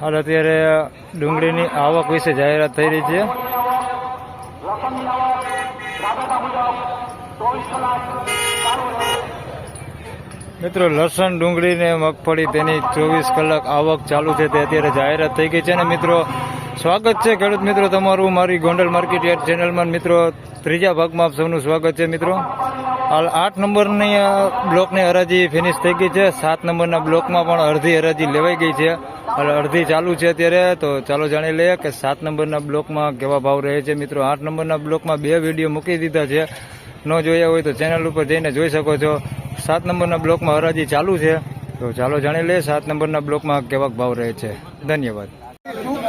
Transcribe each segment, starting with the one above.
હાલ અત્યારે ડુંગળીની આવક વિશે જાહેરાત થઈ રહી છે. મિત્રો, લસણ, ડુંગળી ને મગફળી તેની ચોવીસ કલાક આવક ચાલુ છે તે અત્યારે જાહેરાત થઈ ગઈ છે ને મિત્રો સ્વાગત છે ખેડૂત મિત્રો તમારું મારી ગોંડલ માર્કેટ યાર્ડ ચેનલમાં. મિત્રો, ત્રીજા ભાગમાં આપ સૌનું સ્વાગત છે મિત્રો. હાલ આઠ નંબરની બ્લોકની હરાજી ફિનિશ થઈ ગઈ છે. સાત નંબરના બ્લોકમાં પણ અડધી હરાજી લેવાઈ ગઈ છે. હાલ અડધી ચાલુ છે અત્યારે. તો ચાલો જાણી લઈએ કે સાત નંબરના બ્લોકમાં કેવા ભાવ રહે છે. મિત્રો, આઠ નંબરના બ્લોકમાં બે વીડિયો મૂકી દીધા છે. ન જોયા હોય તો ચેનલ ઉપર જઈને જોઈ શકો છો. સાત નંબરના બ્લોકમાં હરાજી ચાલુ છે. તો ચાલો જાણી લઈએ સાત નંબરના બ્લોકમાં કેવા ભાવ રહે છે. ધન્યવાદ.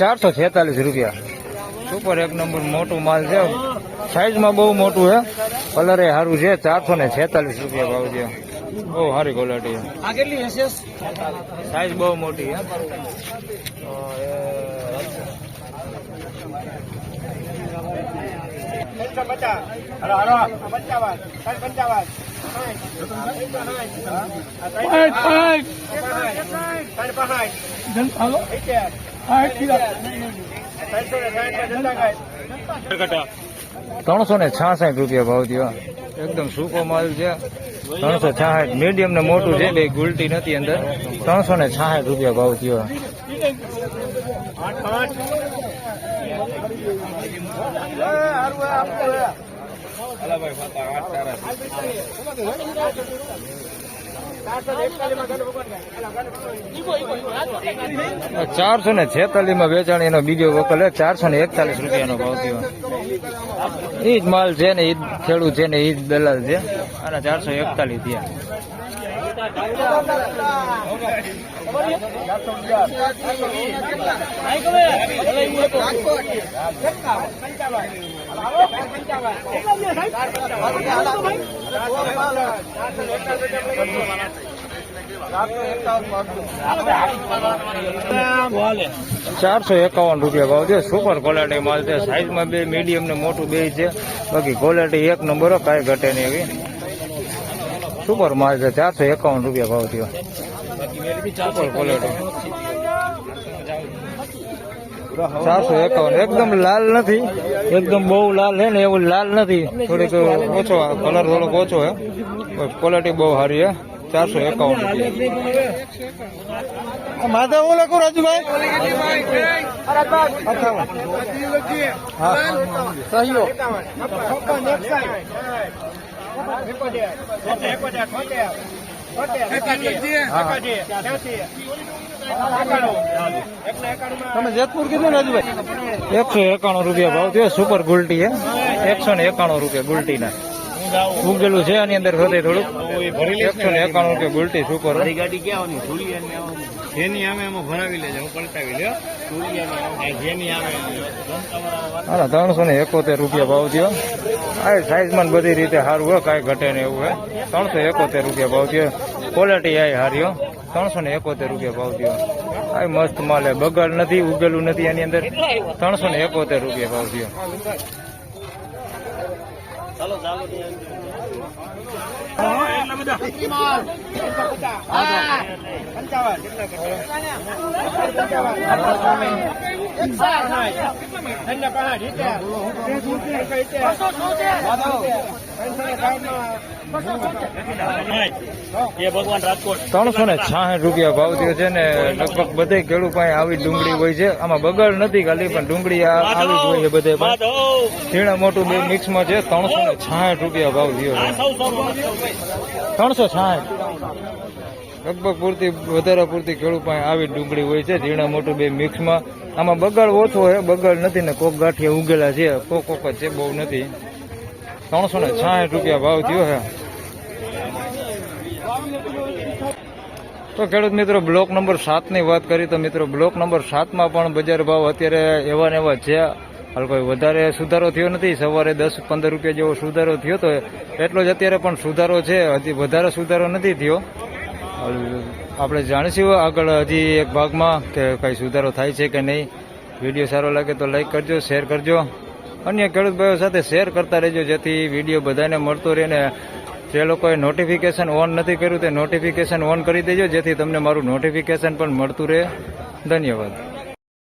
ચારસો છેતાલીસ રૂપિયા. સુપર એક નંબર મોટું માલ છે. સાઈઝમાં બહુ મોટું છે. કલર એ સારું છે. ચારસો ને છેતાલીસ રૂપિયા ભાવ છે. બહુ સારી ક્વોલિટી આ કેટલી હશે? સાઈઝ બહુ મોટી છે. તો પંચાવન. ત્રણસો ને છાસઠ રૂપિયા ભાવ થયો. એકદમ સૂકો માલ છે. ત્રણસો છાસઠ. મીડિયમ ને મોટું છે બે ગુલટી નથી અંદર. ત્રણસો ને છાસઠ રૂપિયા ભાવ થયો. ચારસો ને છેતાલીસમાં વેચાણ એનો બીજો વકલ ચારસો ને એકતાલીસ રૂપિયાનો ભાવ થયો. ઈ જ માલ છે ને જ ખેડૂત છે ને ઈ જ દલાલ છે. અને ચારસો એકતાલીસ થયા. ચારસો એકાવન રૂપિયા ભાવ છે. સુપર ક્વોલિટી માલ છે. સાઈઝમાં બે મીડિયમ ને મોટું બે છે. બાકી ક્વોલિટી એક નંબર કાંઈ ઘટે નહીં એવી. સુપર માર્કેટ છે? ચારસો એકાવન રૂપિયા ભાવ થયો. સુપર ક્વોલિટી ચારસો એકાવન એકદમ લાલ નથી. એકદમ બહુ લાલ છે ને એવું લાલ નથી. થોડીક ઓછો કલર થોડોક ઓછો હે ક્વોલિટી બહુ સારી છે. ચારસો એકાવન રૂપિયા. માધવ ઓલા કો રાજુભાઈ? હા. સહીઓ તમે જેતપુર કીધું ને રાજુભાઈ એકસો એકાણું રૂપિયા ભાવ થયો સુપર ગુલટી એકસો ને એકાણું રૂપિયા ગુલટીના. ઉગેલું છે, આની અંદર હૃદય થોડુંક. એકસો ને એકાણું રૂપિયા ગુલટી સુપર ગાડી ક્યાં જેની આવે એમાં ભરાવી લેજો હું પલટાવી લ્યો. જેની આવે હા ત્રણસો ને એકોતેર રૂપિયા ભાવ થયો. આ સાઈઝમાં બધી રીતે સારું હોય કાંઈ ઘટે ને એવું હોય ત્રણસો એકોતેર રૂપિયા ભાવ થયો. ક્વોલિટી આ સારી હો. ત્રણસો ને એકોતેર રૂપિયા ભાવ થયો. આ મસ્ત માલ હે. બગાડ નથી ઉગેલું નથી એની અંદર. ત્રણસો ને એકોતેર રૂપિયા ભાવ થયો. ત્રણસો ને છાસઠ રૂપિયા ભાવ થયો છે ને લગભગ બધે ખેડૂત પાસે આવી ડુંગળી હોય છે. આમાં બગાડ નથી ખાલી પણ ડુંગળી આવી જ હોય છે બધે પણ. ઝીણા મોટું બે મિક્સમાં છે ત્રણસો ને છાસઠ રૂપિયા ભાવ થયો છે. ત્રણસો છાસઠ લગભગ પૂરતી વધારે પૂરતી ખેડૂત પાસે આવી ડુંગળી હોય છે, ઝીણા મોટું બે મિક્સમાં. આમાં બગાડ ઓછો હોય, બગાડ નથી ને કોક ગાંઠિયા ઉગેલા છે, કોક કોક છે, બહુ નથી. ત્રણસો ને છાઠ રૂપિયા ભાવ થયો છે તો ખેડૂત મિત્રો, બ્લોક નંબર સાતની વાત કરી, તો મિત્રો, બ્લોક નંબર સાતમાં પણ બજાર ભાવ અત્યારે એવા ને એવા છે. હાલ કોઈ વધારે સુધારો થયો નથી. સવારે દસ પંદર રૂપિયા જેવો સુધારો થયો તો એટલો જ અત્યારે પણ સુધારો છે. હજી વધારે સુધારો નથી થયો. આપણે જાણીશું આગળ હજી એક ભાગમાં કે કઈ સુધારો થાય છે કે નહીં. વીડિયો સારો લાગે તો લાઈક કરજો, શેર કરજો. અન્ય ખેડૂત ભાઈઓ સાથે શેર કરતા રહેજો, જેથી વીડિયો બધાને મળતો રહે ને જે લોકોએ નોટિફિકેશન ઓન નથી કર્યું તે નોટિફિકેશન ઓન કરી દેજો, જેથી તમને મારું નોટિફિકેશન પણ મળતું રહે. ધન્યવાદ.